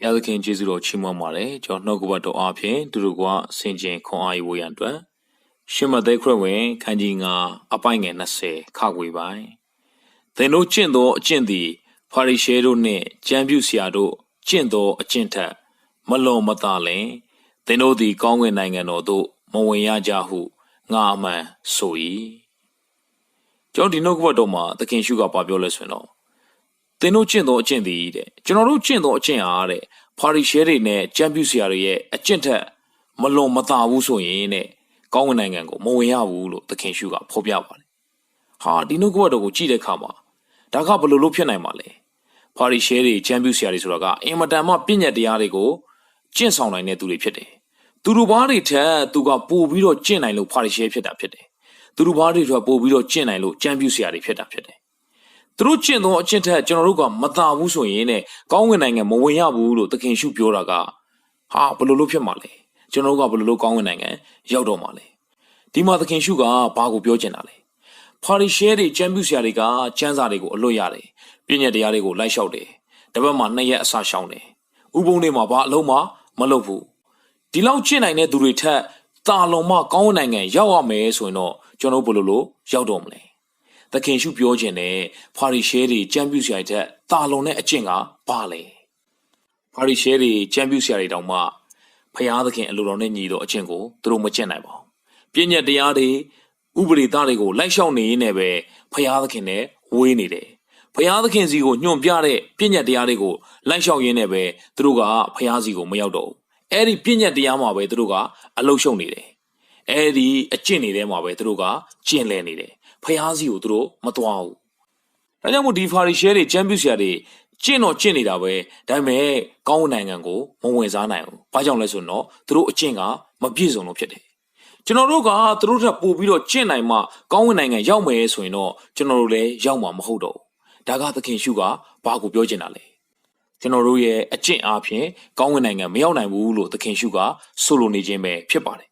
ဘုရားသခင်ကျေးဇူးတော်ချီးမွမ်းပါတယ်ကျွန်တော်နှုတ်ကပတ်တော်အားဖြင့်သူတို့ကဆင်ခြင်ခွန်အားယူဖို့ရန်အတွက်ရှမသက်ခရစ်ဝင်ခန်းကြီး9အပိုင်ငယ်20ခါခွေပိုင်းသင်တို့ကျင့်သောအကျင့်သည်ဖာရိရှဲတို့နှင့်ကျမ်းပြုဆရာတို့ကျင့်သောအကျင့်ထက်မလွန်မသာလင်သင်တို့သည်ကောင်းကင်နိုင်ငံတော်သို့မဝင်ရကြဟုငါအမှန်ဆို၏ကျွန်တော်ဒီနှုတ်ကပတ်တော်မှာသခင်ရှုကပါပြောလဲဆိုရင်တော့ သင်တို့ကျင့်သောအကျင့်သည်တဲ့ကျွန်တော်တို့ကျင့်သောအကျင့်အားတဲ့ဖာရိရှဲတွေနဲ့ကျမ်းပြုဆရာတွေရဲ့အကျင့်ထက်မလွန်မသာဘူးဆိုရင်တဲ့ကောင်းကင်နိုင်ငံကိုမဝင်ရဘူးလို့သခင်ရှုကဖော်ပြပါတယ်ဟာဒီနှုတ်ကပတ်တော်ကိုကြည့်တဲ့အခါမှာဒါကဘယ်လိုလုပ်ဖြစ်နိုင်မှာလဲဖာရိရှဲတွေကျမ်းပြုဆရာတွေဆိုတာကအင်မတန်မှပြည့်ညတ်တရားတွေကိုကျင့်ဆောင်နိုင်တဲ့သူတွေဖြစ်တယ်သူတို့ဘာတွေထက်သူကပို့ပြီးတော့ကျင့်နိုင်လို့ဖာရိရှဲဖြစ်တာဖြစ်တယ်သူတို့ဘာတွေထက်ပို့ပြီးတော့ကျင့်နိုင်လို့ကျမ်းပြုဆရာတွေဖြစ်တာဖြစ်တယ် သူတို့ကျင့်သောအကျင့်ထက်ကျွန်တော်တို့ကမသာဘူးဆိုရင်တဲ့ကောင်းကင်နိုင်ငံမဝင်ရဘူးလို့သခင်ရှုပြောတာကဟာဘယ်လိုလုပ်ဖြစ်မှာလဲကျွန်တော်တို့ကဘယ်လိုလုပ်ကောင်းကင်နိုင်ငံရောက်တော့မှာလဲဒီမှာသခင်ရှုကဘာကိုပြောချင်တာလဲဖာရိရှဲတွေကျမ်းပြုဆရာတွေကကျမ်းစာတွေကိုအလွတ်ရတယ်ပြည့်ညက်တရားတွေကိုလိုက်လျှောက်တယ်တပတ်မှနှစ်ရက်အစာရှောင်တယ်ဥပုံတွေမှာဘာအလုံးမှမလုပ်ဘူးဒီလောက်ကျင့်နိုင်တဲ့သူတွေထက်တာလွန်မှကောင်းကင်နိုင်ငံရောက်ရမယ်ဆိုရင်တော့ကျွန်တော်တို့ဘယ်လိုလုပ်ရောက်တော့မလဲ သခင်ရှုပြောခြင်းနဲ့ဖာရိရှဲတွေကြံပြူဆရာတွေထက်တာလွန်တဲ့အကျင့်ကဘာလဲဖာရိရှဲတွေကြံပြူဆရာတွေတောင်မှဖျားသခင်အလိုတော်နဲ့ညီသောအကျင့်ကိုသူတို့မကျင့်နိုင်ပါဘူးပြည့်ညက်တရားတွေဥပဒေသားတွေကိုလိုက်လျှောက်နေရင်းနဲ့ပဲဖျားသခင်နဲ့ဝေးနေတယ်ဖျားသခင်စီကိုညွှန်ပြတဲ့ပြည့်ညက်တရားတွေကိုလိုက်လျှောက်ရင်းနဲ့ပဲသူတို့ကဖျားစီကိုမရောက်တော့ဘူးအဲ့ဒီပြည့်ညက်တရားမှာပဲသူတို့ကအလုရှုံနေတယ်အဲ့ဒီအကျင့်နေတဲ့မှာပဲသူတို့ကကျင့်လဲနေတယ် ဖျားစီကိုသူတို့မသွားဘူးဒါကြောင့်မို့ဒီဖာရီရှဲတွေကျမ်းပြုဆရာတွေကျင့်တော့ကျင့်နေတာပဲဒါပေမဲ့ကောင်းနိုင်ငံကိုမဝင်စားနိုင်ဘူးဘာကြောင့်လဲဆိုတော့သူတို့အကျင့်ကမပြည့်စုံလို့ဖြစ်တယ်ကျွန်တော်တို့ကသူတို့ထပ်ပို့ပြီးတော့ကျင့်နိုင်မှကောင်းဝင်နိုင်ငံရောက်မယ်ဆိုရင်တော့ကျွန်တော်တို့လည်းရောက်မှာမဟုတ်တော့ဘူးဒါကသခင်ရှုကဘာကိုပြောချင်တာလဲကျွန်တော်တို့ရဲ့အကျင့်အားဖြင့်ကောင်းဝင်နိုင်ငံမရောက်နိုင်ဘူးလို့သခင်ရှုကဆိုလိုနေခြင်းပဲဖြစ်ပါတယ်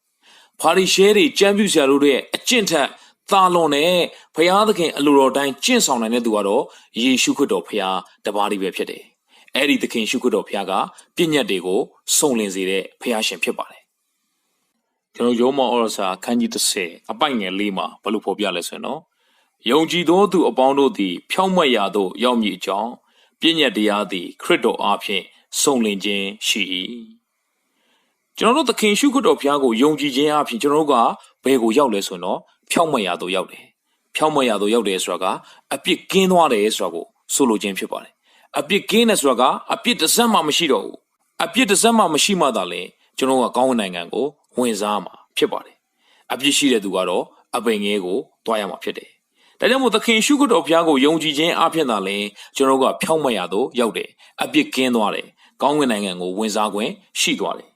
ဖာရိရှဲတွေကြမ်းပြုဆရာတို့ရဲ့အကျင့်ထက် သာလွန်တဲ့ဖရာသခင်အလိုတော်တိုင်းကျင့်ဆောင်နိုင်တဲ့သူကတော့ယေရှုခရစ်တော်ဖရာတပါးတည်းပဲဖြစ်တယ်။အဲ့ဒီသခင်ရှုခရစ်တော်ဖရာကပြည့်ညတ်တွေကိုစုံလင်စေတဲ့ဖရာရှင်ဖြစ်ပါတယ်။ကျွန်တော်ယောမဩရစာခန်းကြီး30အပိုက်ငယ်လေးမှာဘလို့ဖော်ပြလဲဆိုရင်တော့ယုံကြည်သောသူအပေါင်းတို့သည် ဖြောင့်မတ်ရာသို့ရောက်မည်အကြောင်းပြည့်ညတ်တရားသည်ခရစ်တော်အားဖြင့်စုံလင်ခြင်းရှိ၏။ကျွန်တော်တို့သခင်ရှုခရစ်တော်ဖရာကိုယုံကြည်ခြင်းအပြင်ကျွန်တော်တို့ကဘယ်ကိုရောက်လဲဆိုတော့ ဖြောင့်မတ်ရာသို့ရောက်တယ်ဖြောင့်မတ်ရာသို့ရောက်တယ်ဆိုတာကအပြစ်ကင်းသွားတယ်ဆိုတာကိုဆိုလိုခြင်းဖြစ်ပါတယ်အပြစ်ကင်းတယ်ဆိုတာကအပြစ်တစ်စက်မှမရှိတော့ဘူးအပြစ်တစ်စက်မှမရှိမှသာလေကျွန်တော်ကကောင်းဝင်နိုင်ငံကိုဝင်စားမှာဖြစ်ပါတယ်အပြစ်ရှိတဲ့သူကတော့အပိန်ငယ်ကိုတွားရမှာဖြစ်တယ်ဒါကြောင့်မို့သခင်ရှုခတော်ဘုရားကိုယုံကြည်ခြင်းအပြင်သာလဲကျွန်တော်ကဖြောင့်မတ်ရာသို့ရောက်တယ်အပြစ်ကင်းသွားတယ်ကောင်းဝင်နိုင်ငံကိုဝင်စားခွင့်ရှိသွားတယ်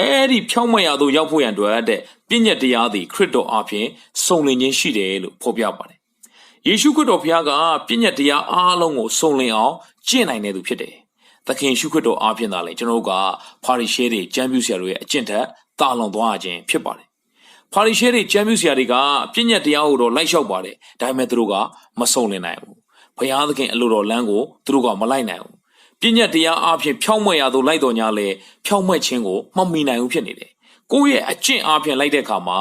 အဲ့ဒီဖြောင်းမတ်ရာသို့ရောက်ဖို့ရန်အတွက်တဲ့ပြည့်ညက်တရားသည်ခရစ်တော်အဖင်စုံလင်ခြင်းရှိတယ်လို့ဖော်ပြပါတယ်။ယေရှုခရစ်တော်ဘုရားကပြည့်ညက်တရားအားလုံးကိုစုံလင်အောင်ကျင့်နိုင်တဲ့သူဖြစ်တယ်။သခင်ရှုခရစ်တော်အဖင်သာလေကျွန်တော်တို့ကဖာရိရှဲတွေကျမ်းပြုဆရာတို့ရဲ့အကျင့်ထက်တာလွန်သွားခြင်းဖြစ်ပါတယ်။ဖာရိရှဲတွေကျမ်းပြုဆရာတွေကပြည့်ညက်တရားကိုတော့လိုက်လျှောက်ပါတယ်။ဒါပေမဲ့သူတို့ကမစုံလင်နိုင်ဘူး။ဘုရားသခင်အလိုတော်လမ်းကိုသူတို့ကမလိုက်နိုင်ဘူး ပညာတရားအဖြစ်ဖြောင်းမွက်ရသို့လိုက်တော်ညာလဲဖြောင်းမွက်ခြင်းကိုမမီနိုင်ဘူးဖြစ်နေတယ်။ကိုယ့်ရဲ့အကျင့်အဖြစ်လိုက်တဲ့အခါမှာ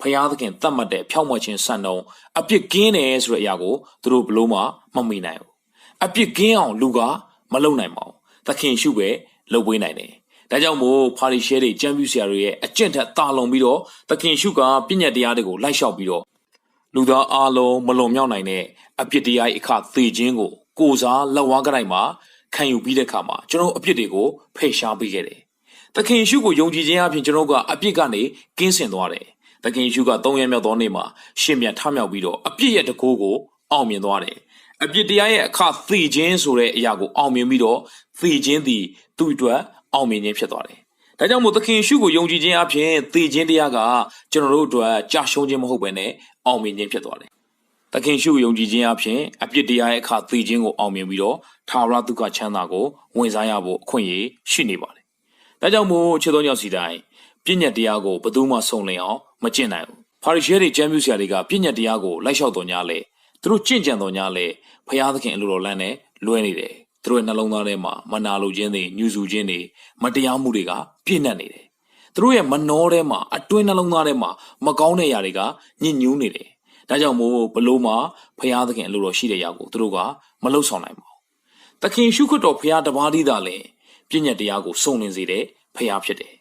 ဖရာသခင်တတ်မှတ်တဲ့ဖြောင်းမွက်ခြင်းစံတော်အပြစ်ကင်းတယ်ဆိုတဲ့အရာကိုသူတို့ဘလို့မှမမီနိုင်ဘူး။အပြစ်ကင်းအောင်လူကမလုံနိုင်ပါဘူး။သခင်ရှုပဲလုပ်ပေးနိုင်တယ်။ဒါကြောင့်မို့ဖာရိရှဲတွေကျမ်းပြူဆရာတွေရဲ့အကျင့်ထက်တာလွန်ပြီးတော့သခင်ရှုကပညာတရားတွေကိုလိုက်လျှောက်ပြီးတော့လူသားအလုံးမလွန်မြောက်နိုင်တဲ့အပြစ်တရားအခသေခြင်းကိုကိုစားလက်ဝါးကတိုင်းမှာ ခံယူပြီးတဲ့အခါမှာကျွန်တော်အပြစ်တွေကိုဖယ်ရှားပေးခဲ့တယ်။သခင်ယေရှုကိုယုံကြည်ခြင်းအပြင်ကျွန်တော်ကအပြစ်ကနေကင်းစင်သွားတယ်။သခင်ယေရှုကသုံးရမြောက်သောနေ့မှာရှင်ပြန်ထမြောက်ပြီးတော့အပြစ်ရဲ့တကိုးကိုအောင်မြင်သွားတယ်။အပြစ်တရားရဲ့အခသေခြင်းဆိုတဲ့အရာကိုအောင်မြင်ပြီးတော့သေခြင်းသည်သူ့အတွက်အောင်မြင်ခြင်းဖြစ်သွားတယ်။ဒါကြောင့်မို့သခင်ယေရှုကိုယုံကြည်ခြင်းအပြင်သေခြင်းတရားကကျွန်တော်တို့အတွက်ကြာရှုံးခြင်းမဟုတ်ဘဲနဲ့အောင်မြင်ခြင်းဖြစ်သွားတယ်။ သခင်ရှုယုံကြည်ခြင်းအပြင်အပြစ်တရားရဲ့အခသေခြင်းကိုအောင်မြင်ပြီးတော့ထာဝရဒုက္ခချမ်းသာကိုဝင်စားရဖို့အခွင့်အရေးရှိနေပါတယ်။ဒါကြောင့်မို့ခြေတော်ညောင်စီတိုင်းပြည့်ညက်တရားကိုဘယ်သူမှစုံလင်အောင်မကျင့်နိုင်ဘူး။ဖာရိရှဲတွေကျမ်းပြုဆရာတွေကပြည့်ညက်တရားကိုလိုက်လျှောက်တော်ညာလေသူတို့ကျင့်ကြံတော်ညာလေဖျားသခင်အလိုတော်လမ်းနဲ့လွဲနေတယ်။သူသူတို့ရဲ့နှလုံးသားထဲမှာမနာလိုခြင်းတွေညှူဆူခြင်းတွေမတရားမှုတွေကပြည့်နှက်နေတယ်သူတို့ရဲ့မနှောထဲမှာအတွင်းနှလုံးသားထဲမှာမကောင်းတဲ့ຢာတွေကညစ်ညူးနေတယ် ဒါကြောင့်မို့ဘလို့မှဖရာသခင်အလိုတော်ရှိတဲ့ຢာကိုသူတို့ကမလှုပ်ဆောင်နိုင်ပါဘူးသခင်ရှုခတ်တော်ဖရာတပါးတည်းသာလဲပြည့်ညတ်တရားကိုစုံလင်စေတဲ့ဖရာဖြစ်တယ်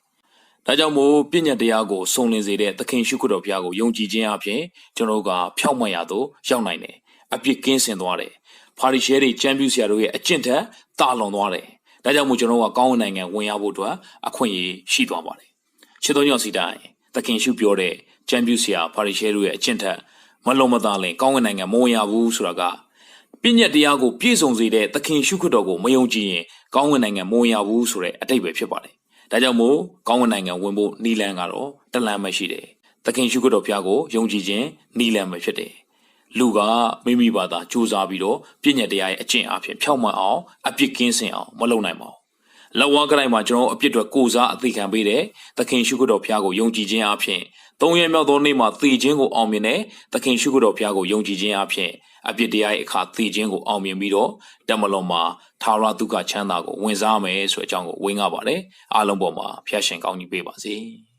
ဒါကြောင့်မို့ပြည့်ညတ်တရားကိုစုံလင်စေတဲ့သခင်ရှုခတ်တော်ဘုရားကိုယုံကြည်ခြင်းအပြင်ကျွန်တော်တို့ကဖြောက်မှတ်ရသို့ရောက်နိုင်တယ်။အပြစ်ကင်းစင်သွားတယ်။ဖာရိရှဲတွေကျမ်းပြုဆရာတို့ရဲ့အကျင့်ထက်တာလွန်သွားတယ်။ဒါကြောင့်မို့ကျွန်တော်တို့ကကောင်းတဲ့နိုင်ငံဝင်ရဖို့အတွက်အခွင့်အရေးရှိသွားပါတယ်။ချစ်တော်ညောင်စီတိုင်းသခင်ရှုပြောတဲ့ကျမ်းပြုဆရာဖာရိရှဲတို့ရဲ့အကျင့်ထက် မလုံးမသားလင်ကောင်းတဲ့နိုင်ငံမဝင်ရဘူးဆိုတာကပြည့်ညတ်တရားကိုပြည့်စုံစေတဲ့သခင်ရှုခတ်တော်ကိုမယုံကြည်ရင်ကောင်းတဲ့နိုင်ငံမဝင်ရဘူးဆိုတဲ့အတိတ်ပဲဖြစ်ပါတယ်။ဒါကြောင့်မို့ကောင်းကင်နိုင်ငံဝင်ဖို့နီလန်ကတော့တလန်ပဲရှိတယ်။သခင်ရှုခတ်တော်ဘုရားကိုယုံကြည်ခြင်းနီလန်ပဲဖြစ်တယ်။လူကမိမိဘာသာစူးစမ်းပြီးတော့ပြည့်ညတ်တရားရဲ့အကျင့်အဖြစ်ဖြောက်မှန်အောင်အပြစ်ကင်းစင်အောင်မလုပ်နိုင်ပါဘူး။လက်ဝါးကတိုင်းမှာကျွန်တော်အပြစ်တွေကိုစားအသိခံပေးတဲ့သခင်ရှုခတ်တော်ဘုရားကိုယုံကြည်ခြင်းအဖြစ် သုံးရမြောက်သောနေ့မှာသေခြင်းကိုအောင်မြင်တဲ့သခင်ရှုခတ်တော်ဘုရားကိုယုံကြည်ခြင်းအဖြစ်အပြစ်တရားရဲ့အခါသေခြင်းကိုအောင်မြင်ပြီးတော့တမလွန်မှာထာဝရဒုက္ခချမ်းသာကိုဝင်စားမယ်ဆိုတဲ့အကြောင်းကိုဝင်ငါပါတယ်အားလုံးပေါ်မှာဖျားရှင်ကောင်းကြီးပေးပါစေ။